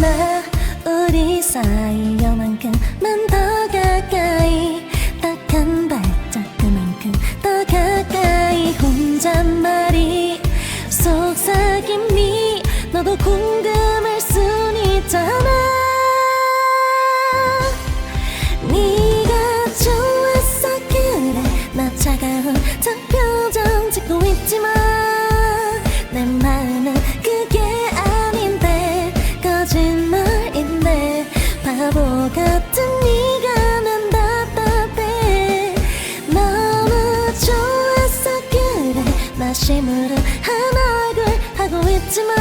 나 우리 사이 요만큼만 더 가까이. 딱 한 발짝 그만큼 더 가까이. 혼잣말이 속삭임이 너도 궁금할 순 있잖아. 네가 좋았어 그래. 나 차가운 저 표정 짓고 있지만 내 마음은 바보 같은 네가 난 답답해. 너무 좋았어 그래. 마심으로 한 얼굴 하고 있지만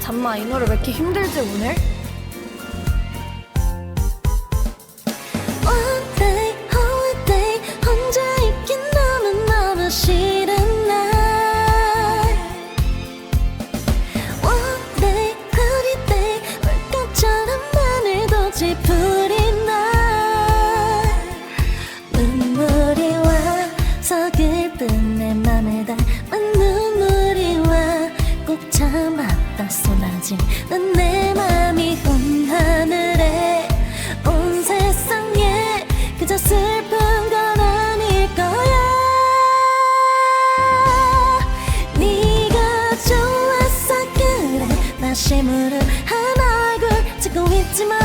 잠만 이 노래 왜 이렇게 힘들지 오늘? 싫은 날 One day, day 물감처럼 하늘도 찌푸린 날 눈물이 와 서글픈 내 맘에 닿은 눈물이 와. 꼭 참았다 쏟아지는 내 심으로 한 얼굴 찍고 있지만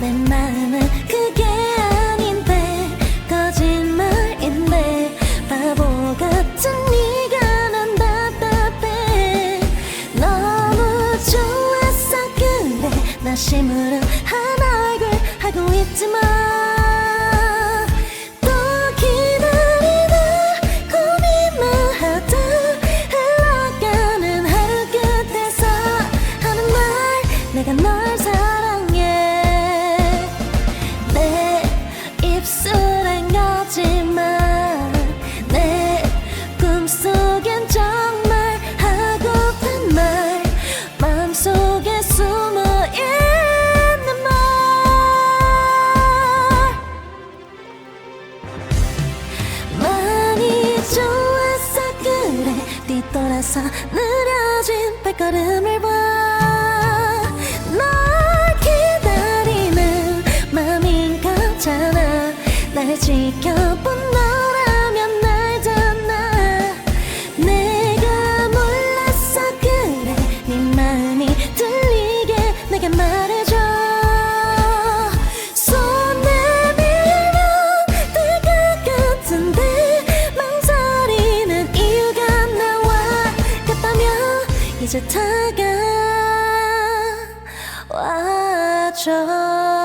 내 마음은 그게 아닌데 거짓말인데 바보 같은 네가 난 답답해. 너무 좋았어 그래 마심으로 한 얼굴 하고 있지만 사랑해. 내 입술엔 거짓말 내 꿈속엔 정말 하고픈 말 마음속에 숨어있는 말. 많이 좋았어 그래. 뒤돌아서 느려진 발걸음을 봐 지켜본 너라면 알잖아. 내가 몰랐어 그래. 네 마음이 들리게 내게 말해줘. 손 내밀면 될 것 같은데 망설이는 이유가 나와. 같다면 이제 다가와줘